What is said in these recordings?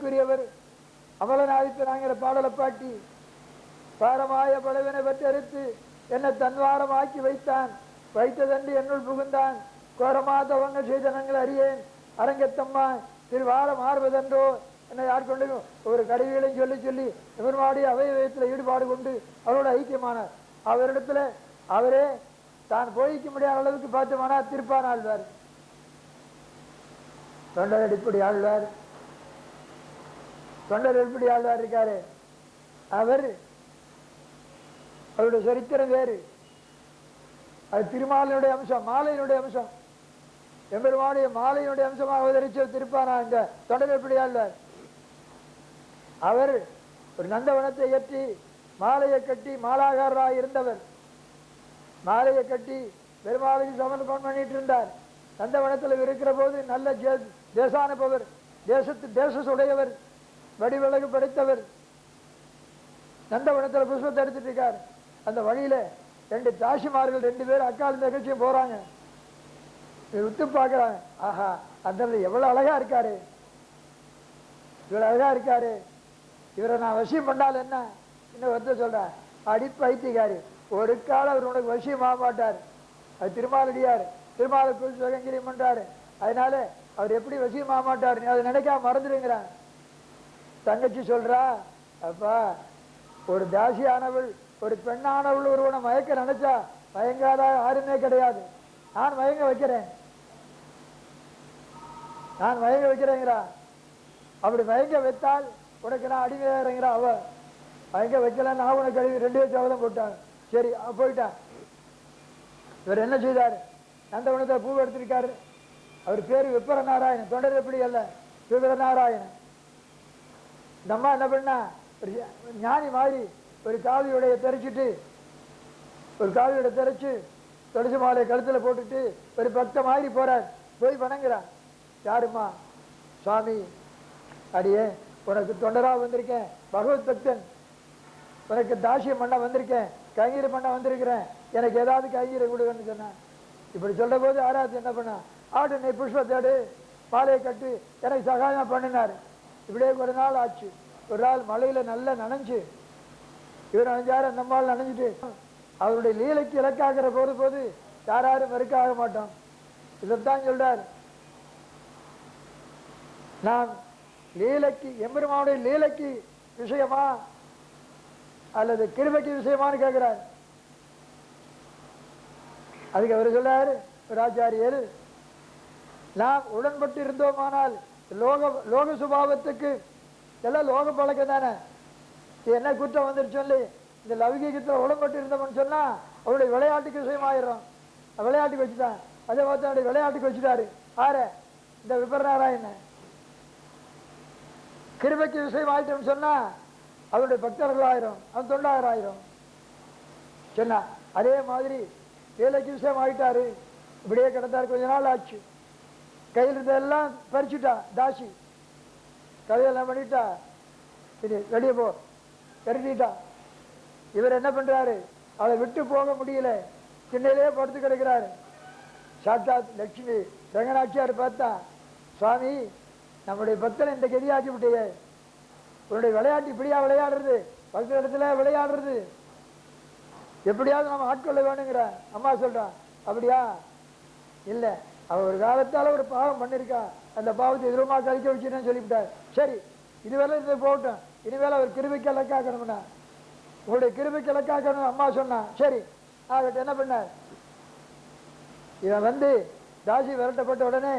பெருமைக்குரியவர் அமலநாதித்தனாங்கிற பாடலை பாட்டி பாரமாய பலவினை பெற்றெடுத்து என்னை தன்வாரம் ஆக்கி வைத்தான். வைத்ததண்டு என்னுள் புகுந்தான். கோரமா தவங்கள் செய்தனங்கள் அறியேன். அரங்கத்தம்மா திருவாரம் ஆறுவதென்றோ என்னை யார் கொண்டு ஒரு கடைகளையும் சொல்லி சொல்லி எவருமாடி அவயவயத்தில் ஈடுபாடு கொண்டு அவரோட ஐக்கியமானார். அவரிடத்துல அவரே தான் போயிக்க முடியாத அளவுக்கு பார்த்துமானா திருப்பான் ஆழ்வார் தொண்டர் அடிப்படை ஆழ்வார் தொண்டர் எப்படி ஆழ்வார் இருக்காரு. அவர் அவருடைய சரித்திரம் வேறு. அது திருமாலினுடைய அம்சம் மாலையினுடைய அம்சம். எம்பெருமானுடைய மாலையினுடைய அம்சமாக அவதரிச்ச திருப்பானா இந்த தொண்டர் எப்படி ஆழ்வார்? அவர் ஒரு நந்தவனத்தை ஏற்றி மாலையை கட்டி மாலாகாரராக இருந்தவர். மாலையை கட்டி பெருமாளுக்கு சமர்ப்பணம் பண்ணிட்டு இருந்தார். நந்தவனத்தில் இருக்கிற போது நல்ல தேசானுபவர் தேசத்து தேசசுடையவர். வடிவிலகு படைத்தவர். நந்தவனத்தில் புஷ்பத்தை எடுத்துட்டு இருக்கார். அந்த வழியில ரெண்டு தாசிமார்கள் ரெண்டு பேரும் அக்கால் நிகழ்ச்சியும் போறாங்க. விட்டு உத்து பார்க்கறாங்க. ஆஹா அந்த எவ்வளவு அழகா இருக்காரு. இவ்வளவு அழகா இருக்காரு. இவரை நான் வசியம் பண்ணால் என்ன? இன்னும் வந்து சொல்றேன். அடிப்பு ஒரு காலம் அவர் உனக்கு வசியம் ஆக மாட்டார். அது திருமாலடியார். திருமால சிவகங்கிரியம் பண்றாரு அதனால அவர் எப்படி வசியம் ஆக மாட்டார்? நீ அதை நினைக்காம மறந்துடுங்கிறான். தங்கச்சி சொல்றா அப்பா ஒரு தாசியானவள் ஒரு பெண்ணானவள் ஒருவனை மயக்க நினைச்சா மயங்காத யாருமே கிடையாது. நான் மயங்க வைக்கிறேன். நான் மயங்க வைக்கிறேங்கிறா. அப்படி மயங்க வைத்தால் உனக்கு நான் அடிமையாகிறேங்கிறா அவ. மயங்க வைக்கல நான் உனக்கு கழுவி ரெண்டு பேரும் போட்டான். சரி அவ போயிட்டான் இவர் என்ன செய்தார்? நந்தவனத்தை பூ எடுத்திருக்காரு. அவர் பேரு விப்பர நாராயணன் தொண்டர் எப்படி அல்ல? விபர நாராயணன் இந்த அம்மா என்ன பண்ணா? ஒரு ஞானி மாதிரி ஒரு காவியுடைய தெரிச்சுட்டு ஒரு காவியோட தெரிச்சு துளசி மாலை கழுத்தில் போட்டுட்டு ஒரு பக்த மாதிரி போறார். போய் வணங்குறார். யாரும்மா? சுவாமி அடியே உனக்கு தொண்டராக வந்திருக்கேன். பகவத் பக்தன். உனக்கு தாசியம் பண்ண வந்திருக்கேன். கைங்கீரை பண்ண வந்திருக்கிறேன். எனக்கு ஏதாவது கைங்கீரை கொடுங்கன்னு சொன்னேன் இப்படி சொல்ற போது ஆராய்ச்சி என்ன பண்ண? ஆடு நீ புஷ்பத்தேடு மாலையை கட்டு எனக்கு சகாயம் பண்ணினார். இப்படியே ஒரு நாள் ஆச்சு. ஒரு நாள் மலையில நல்லா நனைஞ்சு இவர் நனைஞ்சாரு அந்த மாதிரி நனைஞ்சிட்டு அவருடைய லீலைக்கு இலக்காகிற போது போது யாராரும் மறுக்க ஆக மாட்டோம். இதைத்தான் சொல்றார். நான் லீலைக்கு எம்பெருமானுடைய லீலைக்கு விஷயமா அல்லது கிருமைக்கு விஷயமான்னு கேட்கிறார். அதுக்கு அவர் சொல்றாரு ஒரு ஆச்சாரியர் நாம் உடன்பட்டு இருந்தோமானால் லோக லோக சுபாவத்துக்கு எல்லாம் லோக பழக்கம் தானே? என்ன குற்றம் வந்துருச்சு சொல்லி? இந்த லௌகீகத்தில் உடம்பட்டு இருந்தோம்னு சொன்னால் அவருடைய விளையாட்டுக்கு விஷயமாயிரும் விளையாட்டுக்கு வச்சுட்டான். அதே மாதிரி அவருடைய விளையாட்டுக்கு வச்சுட்டாரு. ஆறு இந்த விபரநாராயணன் கிருபைக்கு விஷயம் ஆயிட்டோம்னு சொன்னா அவருடைய பக்தர்கள் ஆயிரும் அவன் தொண்டாயிரம் ஆயிரும் சொன்னா அதே மாதிரி வேலைக்கு விஷயம் ஆயிட்டாரு இப்படியே கிடந்தாரு கொஞ்ச நாள் ஆச்சு. கையில் இருந்ததெல்லாம் பறிச்சுட்டா தாசி. கதையெல்லாம் பண்ணிட்டா. இது வெளியே போ. கருதிட்டா இவர் என்ன பண்ணுறாரு அவளை விட்டு போக முடியல. திண்ணையிலேயே படுத்து கிடக்கிறாரு. சாத்தாத் லட்சுமி ரங்கநாச்சியார் பார்த்தா சுவாமி நம்முடைய பக்தனை இந்த கதியாக்கி விட்டையே உன்னுடைய விளையாட்டு இப்படியா விளையாடுறது? பக்தர் இடத்துல விளையாடுறது. எப்படியாவது நம்ம ஆட்கொள்ள வேணுங்கிற. அம்மா சொல்கிறான் அப்படியா? இல்லை. அவ ஒரு காலத்தால் ஒரு பாவம் பண்ணிருக்கா அந்த பாவத்தை எதிரமா கழிக்க வச்சுன்னு சொல்லிவிட்டார். சரி இதுவரை இது போகட்டும். இனிமேல் அவர் கிருபிக்கு இலக்காக்கணும்னா. உங்களுடைய கிருபிக்கு இலக்காக்கணும் அம்மா சொன்னான் சரி ஆகட்டும் என்ன பண்ணார்? இவன் வந்து தாசி விரட்டப்பட்ட உடனே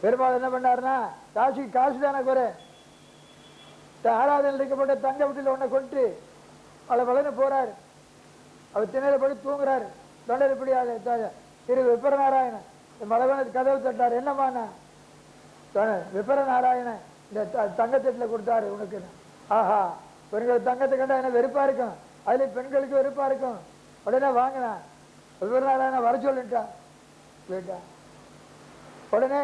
பெருமாள் என்ன பண்ணாருன்னா தாசிக்கு காசு தானே குறை த- இருக்கப்பட்ட தங்க வீட்டில் ஒன்றை கொண்டு அவளை வளர்ந்து போகிறார் அவர் திணையில் படி தூங்குறாரு. தொண்டர் இப்படியாக திரு விப்பர நாராயணன் மலவன கதவு தட்டார் என்னம்மாண்ணா தொ- விப்பர நாராயணன் இந்த த- தங்கத்தட்டில் கொடுத்தாரு உனக்கு ஆஹா பெண்கள் தங்கத்தை கண்டா என்ன வெறுப்பா இருக்கும்? அதுல பெண்களுக்கு வெறுப்பா இருக்கும். உடனே வாங்கினா விப்பர நாராயணன் வர சொல்லிட்டா. கேட்டா. உடனே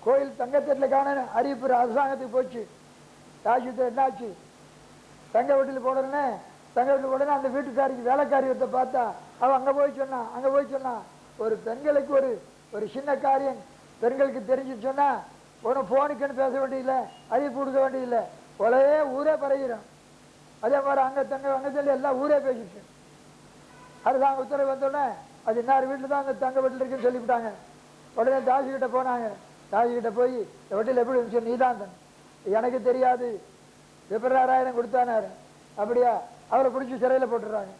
கோயில் தங்கத்தட்டில் காண அறிவிப்பு அரசாங்கத்துக்கு போச்சு. ராஜ்யத்தில் என்னாச்சு? தங்க வீட்டில் போனோடனே தங்க வீட்டில் உடனே அந்த வீட்டுக்காரிக்கு வேலைக்காரி ஒருத்த பார்த்தா அவன் அங்கே போய் சொன்னான் அங்கே போய் சொன்னான். ஒரு பெண்களுக்கு ஒரு ஒரு சின்ன காரியம். பெண்களுக்கு தெரிஞ்சு சொன்னா ஒன்றும் ஃபோனுக்குன்னு பேச வேண்டியதில்லை அறிவிப்பு கொடுக்க வேண்டியதில்லை. உலகே ஊரே பரகிறோம் அதே மாதிரி அங்கே தங்க அங்கே சொல்லி எல்லாம் ஊரே பேசிட்டு அரசாங்க உத்தரவு வந்தோடனே அது இன்னார் வீட்டில் தான் அங்கே தங்க வீட்டில் இருக்குன்னு சொல்லிவிட்டாங்க. உடனே தாசிக்கிட்ட போனாங்க. தாசிக்கிட்ட போய் இந்த வீட்டில் எப்படி இருந்துச்சு? நீ தான் எனக்கு தெரியாது. விபராராயணம் கொடுத்தானாரு. அப்படியா? அவரை பிடிச்சி சிறையில் போட்டுடுறாங்க.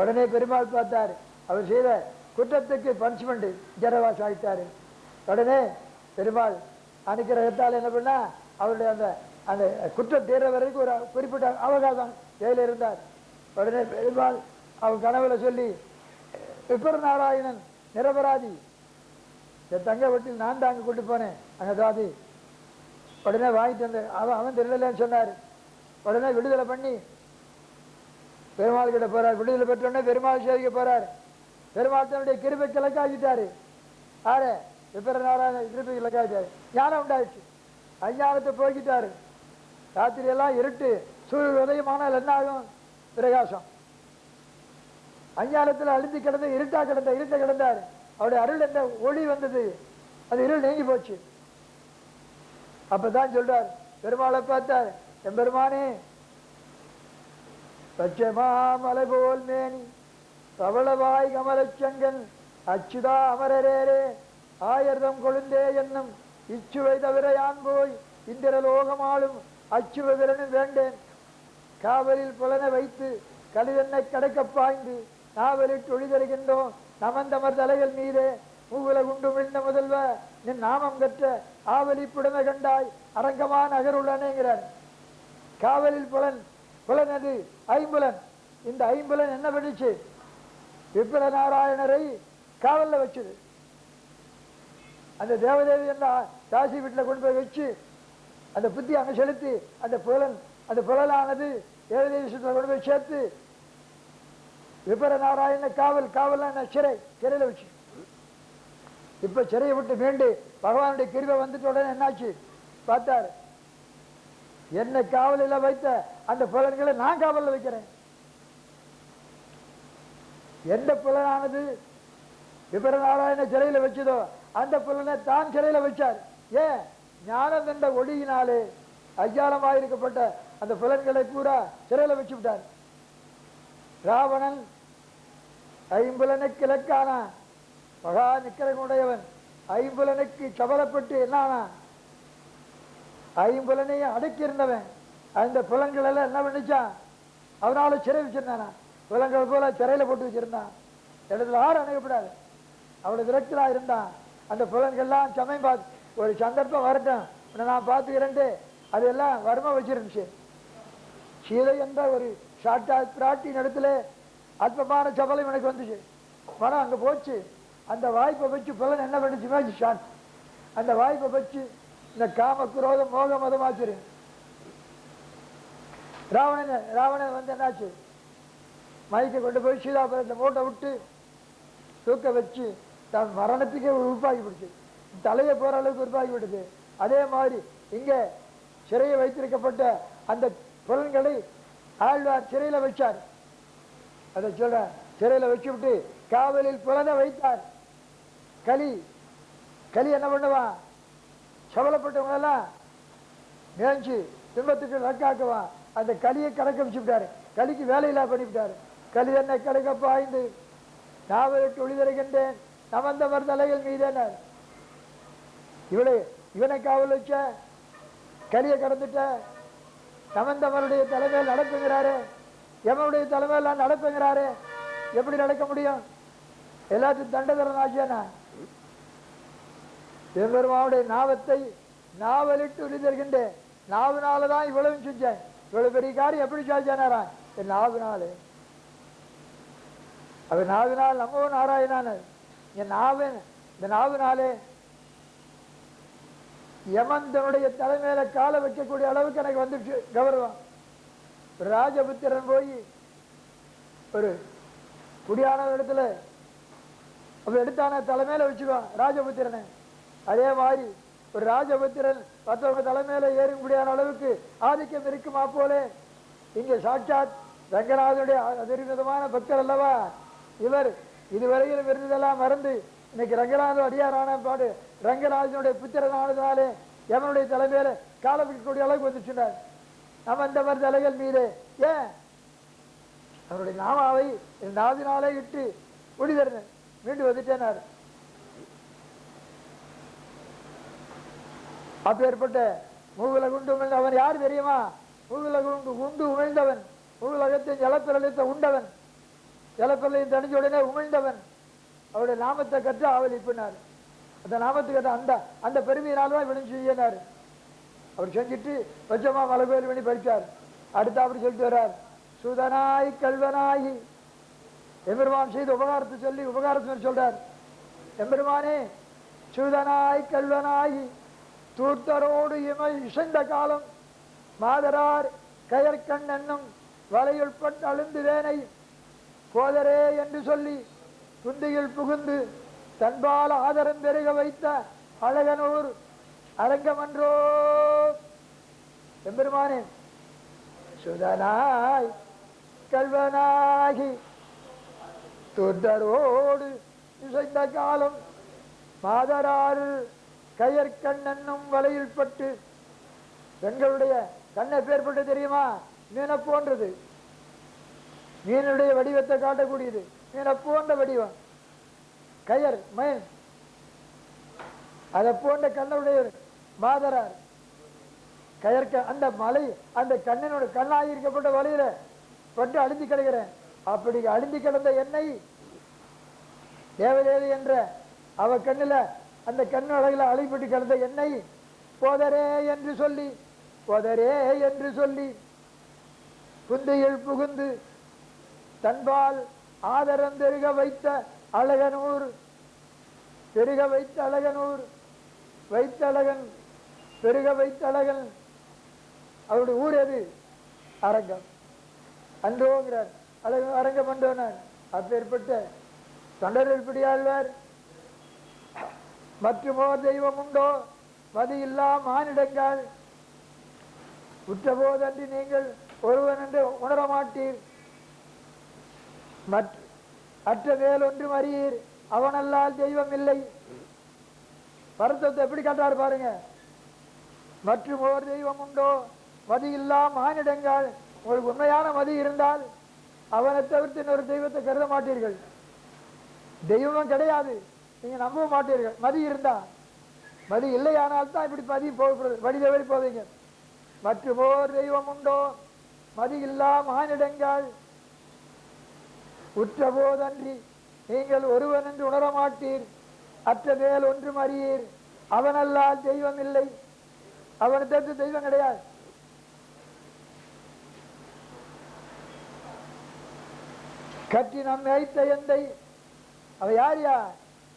உடனே பெருமாள் பார்த்தார். அவர் செய்த குற்றத்துக்கு பனிஷ்மெண்ட் ஜனவாசம் ஆயிட்டாரு. உடனே பெருமாள் அனுக்கிரகத்தால் என்ன பண்ணா அவருடைய அந்த அந்த குற்றம் தீர்ற வரைக்கும் ஒரு குறிப்பிட்ட அவகாசம் ஜெயில இருந்தார். உடனே பெருமாள் அவன் கனவுல சொல்லி விபர நாராயணன் நிரபராதி. என் தங்க வீட்டில் நான் தான் அங்கே கூட்டு போனேன். அங்கே தாதி உடனே வாங்கிட்டு வந்து அவன் அவன் திருடலன்னு சொன்னார். உடனே விடுதலை பண்ணி பெருமாள் கிட்ட போறார். விடுதலை பெற்றோன்னே பெருமாள் சேவிக்க போறார். பெருமாள் தன்னுடைய கிருபை கிழக்காக்கிட்டாரு ஆறு விபர நாராயண கிருபை கிழக்காக்கிட்டாரு ஞானம் உண்டாயிடுச்சு. அஞ்ஞானத்தை போய்கிட்டாரு ராத்திரி எல்லாம் இருட்டு சூரிய உதயமானால் என்ன ஆகும்? பிரகாசம். அஞ்ஞானத்தில் அழிஞ்சு கிடந்து இருட்டா கிடந்த இருட்ட கிடந்தார். அவருடைய அருள் என்ற ஒளி வந்தது. அது இருள் நீங்கி போச்சு. அப்பதான் சொல்றார். பெருமாளை பார்த்தார். எம்பெருமானே பச்சைமா மலை போல் மேனி பவளவாய் கமலச்சங்கன் அச்சுதா அமரரேரே ஆயர்தம் கொழுந்தே என்னும் இச்சுவை தவிர யான் போய் இந்திர லோகமாளும் அச்சுவ விரனும் வேண்டேன் காவலில் புலனை வைத்து கலிதன்னை கடைக்க பாய்ந்து நாவலில் தொழிதருகின்றோம் நமந்தமர் தலைகள் மீதே மூவுல குண்டு விழுந்த முதல்வ நின் நாமம் கற்ற ஆவலி புடமை கண்டாய் அரங்கமா நகருள்ளனேங்கிறார் காவலில் புலன் புலன் அது ஐம்புலன். இந்த ஐம்புலன் என்ன பண்ணிச்சு? விப்ர நாராயணரை காவல்ல வச்சது. அந்த தேவதேவி என்ற தாசி வீட்டில் கொண்டு போய் வச்சு அந்த புத்தி அங்கே செலுத்தி அந்த புலன் அந்த புலனானது தேவதேவி சுற்றில் கொண்டு போய் சேர்த்து விபர நாராயண காவல் காவல் சிறை சிறையில் வச்சு. இப்ப சிறையை விட்டு மீண்டு பகவானுடைய கிருவை வந்துட்ட உடனே என்னாச்சு? பார்த்தாரு. என்னை காவலில் வைத்த அந்த புலன்களை நான் காவலில் வைக்கிறேன். எந்த புலனானது விபர நாராயண சிறையில் வச்சதோ அந்த புலனை தான் சிறையில் வச்சார். ஏன்? ஞானம் என்ற ஒளியினாலே ஐயாரமாயிருக்கப்பட்ட அந்த புலன்களை கூட சிறையில் வச்சு விட்டார். ராவணன் ஐம்புலனுக்கு இலக்கானா மகா நிக்கரகுடையவன் ஐம்புலனுக்கு கவலைப்பட்டு என்னானா? ஐம்புலனையும் அடக்கியிருந்தவன். அந்த புலங்கள் எல்லாம் என்ன பண்ணிச்சான் அவனால சிறை வச்சிருந்தானா? புலங்கள் போல சிறையில போட்டு வச்சிருந்தான் இடத்துல ஆறு அணுகப்படாது. அவ்வளவு விரக்தலா இருந்தான். அந்த புலன்கள்லாம் சமயம் பார்த்து ஒரு சந்தர்ப்பம் வரட்டும். உன்னை நான் பார்த்துக்கிறேன்ட்டு அதெல்லாம் வறுமை வச்சிருந்துச்சு. சீதை என்ற ஒரு சாட்டா பிராட்டின் இடத்துல அற்பமான சபலம் எனக்கு வந்துச்சு. மனம் அங்கே போச்சு. அந்த வாய்ப்பை வச்சு புலன் என்ன பண்ணுச்சு மேய்ச்சி ஷாட் அந்த வாய்ப்பை வச்சு இந்த காம குரோதம் மோக மதமாச்சிரு ராவணன் ராவணன் வந்து என்னாச்சு? மயக்க கொண்டு போய் சீதாபுரத்தில் மூட்டை விட்டு தூக்க வச்சு தன் மரணத்துக்கே உருப்பாக்கி பிடிச்சு தலையை போகிற அளவுக்கு உருப்பாக்கி விடுது அதே மாதிரி இங்கே சிறையை வைத்திருக்கப்பட்ட அந்த புலன்களை ஆழ்வார் சிறையில் வச்சார். அதை சொல்ற சிறையில் வச்சு விட்டு காவலில் புலனை வைத்தார். களி களி என்ன பண்ணுவான் சவலப்பட்டவங்களெல்லாம் நினைச்சு துன்பத்துக்கு லக்காக்குவான் அந்த களியை கணக்க வச்சுட்டாரு களிக்கு வேலையில்லா பண்ணிவிட்டாரு களி என்ன கடக்க பாய்ந்து நாவலுக்கு ஒளிதருகின்றேன் நமந்தவர் தலைகள் மீதேனார் இவளை இவனை காவல் வச்ச களியை கடந்துட்ட நமந்தவருடைய தலைமையில் நடப்புங்கிறாரு எவனுடைய தலைமையில் நடக்குங்கிறாரு. எப்படி நடக்க முடியும்? எல்லாத்தையும் தண்டதரன் ஆச்சியானா எம்பெருமாவுடைய நாவத்தை நாவலிட்டு உளிதருகின்றேன் நாவினால தான் இவ்வளவு செஞ்சேன். இவ்வளவு பெரிய காரியம் எப்படி சாச்சானாரா என் நாள். அவர் நாலு நாள் நம்ம நாராயணான என் நாவன் இந்த நாலு யமன் யமந்தனுடைய தலைமையில காலை வைக்கக்கூடிய அளவுக்கு எனக்கு வந்துடுச்சு கௌரவம். ஒரு ராஜபுத்திரன் போய் ஒரு குடியான இடத்துல அவர் எடுத்தான தலைமையில வச்சுக்குவான் ராஜபுத்திரனை. அதே மாதிரி ஒரு ராஜபுத்திரன் மற்றவங்க தலைமையில ஏறும்படியான அளவுக்கு ஆதிக்கம் இருக்குமா போலே? இங்க சாட்சாத் ரங்கநாதனுடைய அதிர்விதமான பக்தர் அல்லவா? இவர் இதுவரையில் இருந்ததெல்லாம் மறந்து இன்னைக்கு ரங்கநாதன் அடியாரான பாடு ரங்கராஜனுடைய புத்திரனானதுனாலே எவனுடைய தலைமையில காலம் இருக்கக்கூடிய அளவுக்கு வந்துச்சுனார் நம்ம இந்த மாதிரி தலைகள் மீது. ஏன்? அவருடைய நாமாவை என் இட்டு ஒளிதர்னேன் மீண்டும் வந்துட்டேனார். அப்பேற்பட்ட மூவில குண்டு உமிழ்ந்த அவன் யார் தெரியுமா? மூவில குண்டு குண்டு உமிழ்ந்தவன். மூவிலகத்தின் ஜலப்பிரளயத்தை உண்டவன். ஜலப்பிரளயம் தணிஞ்ச உடனே உமிழ்ந்தவன். அவருடைய நாமத்தை கற்று ஆவல் இப்பினார் அந்த நாமத்தை அந்த அந்த பெருமையினால் தான் இவனும் செய்யினார். அவர் செஞ்சுட்டு பச்சமா மலை கோயில் பண்ணி படித்தார் அடுத்து அப்படி சொல்லிட்டு வர்றார் சுதனாய் கல்வனாய். எம்பெருமான் செய்த உபகாரத்தை சொல்லி உபகாரத்தை சொல்றார் எம்பெருமானே சுதனாய் கல்வனாயி. தூர்த்தரோடு இமை இசைந்த காலம். மாதரார் கயற்கண் என்னும் வலையுள்பட்டு அழுந்துவேனை கோதரே போதரே என்று சொல்லி குந்தியில் புகுந்து தன்பால் ஆதரம் பெருக வைத்த அழகனூர் அரங்கமன்றோ. எம்பெருமானேன் சுதனாய் கல்வனாகி துர்தரோடு இசைந்த காலம். மாதராறு கயற்கண் என்னும் வலையில் பட்டு பெண்களுடைய கண்ணை பேர்பட்டு தெரியுமா? மீனை போன்றது. மீனுடைய வடிவத்தை காட்டக்கூடியது. மீனை போன்ற வடிவம். கயர் மயன் அதை போன்ற கண்ணனுடைய மாதரார். கயற்க அந்த மலை அந்த கண்ணனோட கண்ணாகி இருக்கப்பட்ட வலையில பட்டு அழிஞ்சு கிடக்கிறேன். அப்படி அழிஞ்சு கிடந்த எண்ணெய் தேவதேவி என்ற அவ கண்ணுல அந்த கண்ணு அழைப்பட்டு கிடந்த என்னை போதரே என்று சொல்லி போதரே என்று சொல்லி புந்தையில் புகுந்து தன்பால் ஆதரம் பெருக வைத்த அழகனூர் பெருக வைத்த அழகனூர் வைத்த அழகன் பெருக வைத்த அழகன். அவருடைய ஊர் எது? அரங்கம். அன்றோங்கிறார். அழகு அரங்கம் அன்றோனான் அப்பேற்பட்ட தொண்டரில் மற்றுமோ தெய்வம் உண்டோ மதி இல்லா மானிடங்கள். உற்றபோதன்றி நீங்கள் ஒருவன் என்று உணர மாட்டீர் மற்ற அற்ற வேலொன்றும் அறியீர். அவனல்லால் தெய்வம் இல்லை வருத்தத்தை எப்படி காட்டாரு பாருங்க. மற்றும் ஓர் தெய்வம் உண்டோ மதி இல்லா மானிடங்கள். உங்களுக்கு உண்மையான மதி இருந்தால் அவனை தவிர்த்து இன்னொரு தெய்வத்தை கருத மாட்டீர்கள் தெய்வம் கிடையாது. நீங்க நம்ப மாட்டீர்கள். மதி இருந்தா. மதி இல்லையானால் தான் இப்படி பதி போகிறது வழி தவறி போவீங்க. மற்றும் ஓர் தெய்வம் உண்டோ? மதி இல்லா மானிடங்கள். உற்ற போதன்றி நீங்கள் ஒருவன் என்று உணர மாட்டீர். அற்ற மேல் ஒன்றும் அறியீர் அவனல்லால் தெய்வம் இல்லை. அவனை தவிர்த்து தெய்வம் கிடையாது. கட்டி நம் ஐத்த எந்தை? அவ யாரியா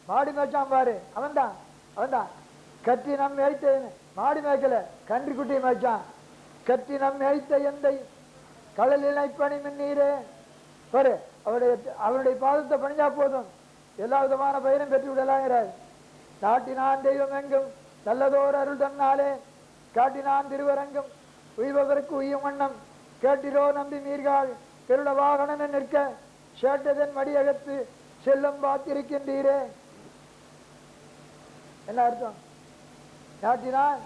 மாடு மேய்ச்சான் பாரு. அவன்தான். அவன்தான். கத்தி நம் மேய்த்த மாடு மேய்க்கல. கன்று குட்டியை மேய்ச்சான். கத்தி நம் மேய்த்த எந்தை? கடல் இணைப்பணி மின்னீரே. பாரு அவருடைய அவருடைய பாதத்தை பணிஞ்சா போதும். எல்லா விதமான பயிரும் பெற்று விடலாங்கிறார் நாட்டினான் தெய்வம் எங்கும்? நல்லதோர் அருள் தன்னாலே. காட்டினான் திருவரங்கும் உய்பவருக்கு உய்யும் வண்ணம். கேட்டிரோ நம்பி மீர்கால். திருட வாகனம் நிற்க. சேட்டதன் மடியகத்து செல்லும் பார்த்திருக்கின்றீரே. என்ன அர்த்தம்? நாட்டினான்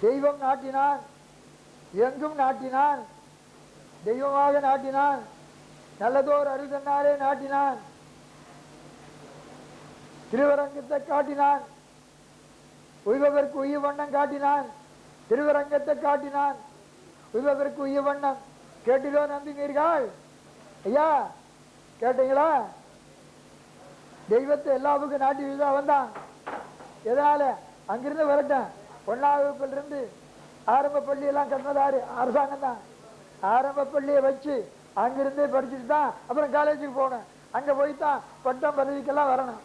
தெய்வம் நாட்டினான் எங்கும் நாட்டினான் தெய்வமாக நாட்டினான் நல்லதோர் அருள் தன்னாலே நாட்டினான் திருவரங்கத்தை காட்டினான் உய்பவருக்கு உய வண்ணம் காட்டினான் திருவரங்கத்தை காட்டினான் உய்பவருக்கு உய வண்ணம். கேட்டிலோ நம்பினீர்கள் ஐயா கேட்டீங்களா? தெய்வத்தை எல்லா பக்கம் நாட்டி வீசா வந்தான் எதனால? அங்கிருந்து வரட்டேன் ஒன்னாவது வகுப்புல இருந்து ஆரம்ப பள்ளியெல்லாம் கட்டினதாரு. அரசாங்கம் தான் ஆரம்ப பள்ளியை வச்சு அங்கிருந்தே படிச்சுட்டு தான் அப்புறம் காலேஜுக்கு போனேன். அங்கே போய் தான் பட்டம் பதவிக்கெல்லாம் வரணும்.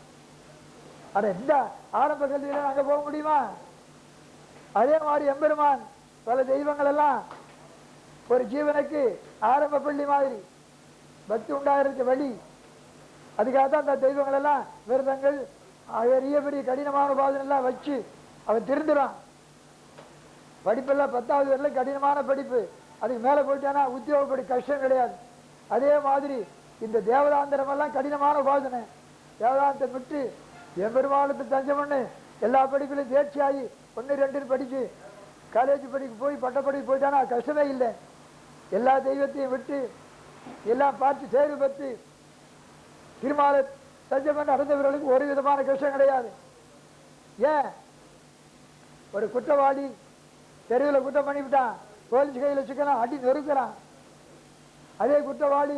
அட இந்த ஆரம்ப கல்வியில் அங்கே போக முடியுமா? அதே மாதிரி எம்பெருமான் பல தெய்வங்கள் எல்லாம் ஒரு ஜீவனுக்கு ஆரம்ப பள்ளி மாதிரி பக்தி உண்டாகிறதுக்கு வழி அதுக்காக தான் அந்த தெய்வங்கள் எல்லாம் விரதங்கள் பெரிய பெரிய கடினமான பாதனை எல்லாம் வச்சு அவன் திருந்துறான். படிப்பெல்லாம் பத்தாவது வரல கடினமான படிப்பு. அதுக்கு மேலே போயிட்டானா உத்தியோகப்படி கஷ்டம் கிடையாது. அதே மாதிரி இந்த தேவதாந்திரமெல்லாம் கடினமான உபாசனை. வேதாந்தம் விட்டு என் பெருமாளுக்கு தஞ்சம் பண்ணு. எல்லா படிப்பிலும் தேர்ச்சி ஆகி ஒன்று ரெண்டுன்னு படிச்சு காலேஜ் படிக்க போய் பட்டப்படிக்கு போயிட்டானா கஷ்டமே இல்லை. எல்லா தெய்வத்தையும் விட்டு எல்லாம் பார்த்து தேர்வு பற்றி திருமாலை தஞ்சம் பண்ண அடைந்தவர்களுக்கு ஒரு விதமான கஷ்டம் கிடையாது. ஏன்? ஒரு குற்றவாளி தெருவில் குற்றம் பண்ணிவிட்டான் போலீஸ் கையில் சிக்கலாம் அடி நொறுக்கிறான். அதே குற்றவாளி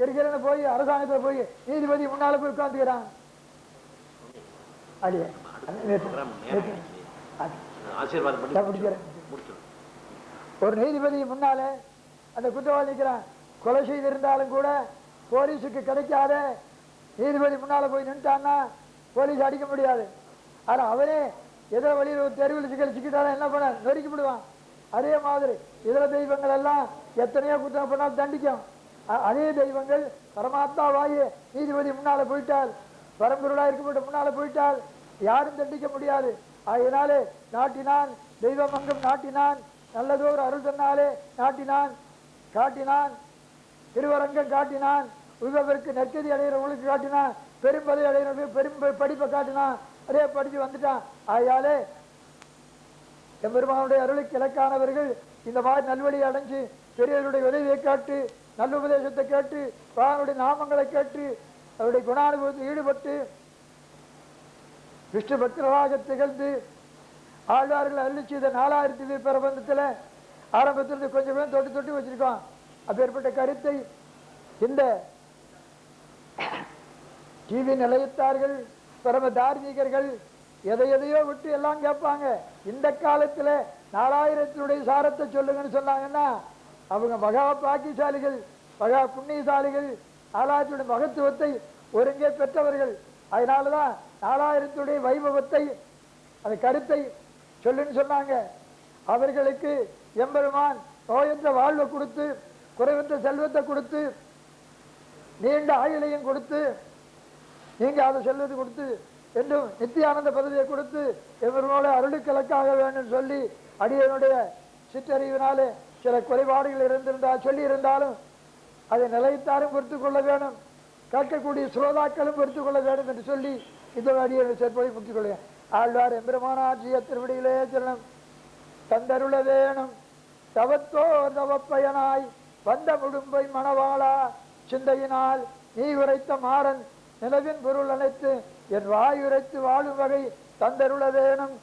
இருக்கிறன்னு போய் அரசாங்கத்தில் போய் நீதிபதி முன்னால போய் உட்காந்துக்கிறான் அடியே ஒரு நீதிபதி முன்னால அந்த குற்றவாளி நிற்கிறான் கொலை செய்திருந்தாலும் கூட போலீஸுக்கு கிடைக்காத நீதிபதி முன்னால போய் நின்ட்டான்னா போலீஸ் அடிக்க முடியாது. ஆனா அவனே ஏதோ வழியில் ஒரு தெருவில் சிக்கல் சிக்கிட்டாலும் என்ன பண்ண? நொறுக்கிவிடுவான். அதே மாதிரி இதர தெய்வங்கள் எல்லாம் எத்தனையோ குற்றம் பண்ணால் தண்டிக்கும். அதே தெய்வங்கள் பரமாத்மாவாகிய நீதிபதி முன்னால போயிட்டால் பரம்பொருளா இருக்கப்பட்ட முன்னால போயிட்டால் யாரும் தண்டிக்க முடியாது. அதனாலே நாட்டினான் தெய்வம் அங்கம் நாட்டினான் நல்லதோ ஒரு அருள் தன்னாலே நாட்டினான் காட்டினான் திருவரங்கம் காட்டினான் இவருக்கு நெற்கதி அடைகிறவங்களுக்கு காட்டினா பெரும்பதை அடைகிறவங்க பெரும் படிப்பை காட்டினா அதே படிச்சு வந்துட்டான் ஆகையாலே எம்பெருமானுடைய அருளுக்கு இலக்கானவர்கள் இந்த மாதிரி நல்வழி அடைஞ்சு பெரியவர்களுடைய உதவியை கேட்டு நல்ல உபதேசத்தை கேட்டு பகவானுடைய நாமங்களை கேட்டு அவருடைய குணானுபவத்தில் ஈடுபட்டு விஷ்ணு பக்தர்களாக திகழ்ந்து ஆழ்வார்கள் அருளி செய்த நாலாயிரத்தி பிரபந்தத்தில் ஆரம்பத்திலிருந்து கொஞ்சம் கொஞ்சம் தொட்டு தொட்டு வச்சிருக்கோம். அப்பேற்பட்ட கருத்தை இந்த டிவி நிலையத்தார்கள் பிரம தார்மீகர்கள் எதை எதையோ விட்டு எல்லாம் கேட்பாங்க. இந்த காலத்துல நாலாயிரத்தினுடைய சாரத்தை சொல்லுங்கன்னு சொன்னாங்கன்னா அவங்க மகா பாக்கியசாலிகள் மகா புண்ணியசாலிகள் நாலாயிரத்துடைய மகத்துவத்தை ஒருங்கே பெற்றவர்கள். அதனாலதான் நாலாயிரத்துடைய வைபவத்தை அந்த கருத்தை சொல்லுன்னு சொன்னாங்க. அவர்களுக்கு எம்பெருமான் நோயற்ற வாழ்வை கொடுத்து குறைவற்ற செல்வத்தை கொடுத்து நீண்ட ஆயுளையும் கொடுத்து நீங்க அதை செல்வது கொடுத்து என்றும் நித்தியானந்த பதவியை கொடுத்து இவர்களோட அருளுக்கிழக்காக வேண்டும் சொல்லி அடியனுடைய சிற்றறிவினாலே சில குறைபாடுகள் இருந்திருந்தால் சொல்லி இருந்தாலும் அதை நிலைத்தாரும் பொறுத்து கொள்ள வேணும். கேட்கக்கூடிய சுரோதாக்களும் பொறுத்து கொள்ள வேண்டும் என்று சொல்லி இந்த அடியை சேர்ப்பதை முடித்துக் கொள்வேன் ஆழ்வார் எம்பெருமானாட்சிய திருவடியிலே செல்லும் தந்தருள வேணும். தவத்தோ தவப்பயனாய் வந்த முடும்பை மணவாளா சிந்தையினால் நீ உரைத்த மாறன் நிலவின் பொருள் அனைத்து என் வாய் உரைத்து வாழும் வகை தந்தருளவேனும்.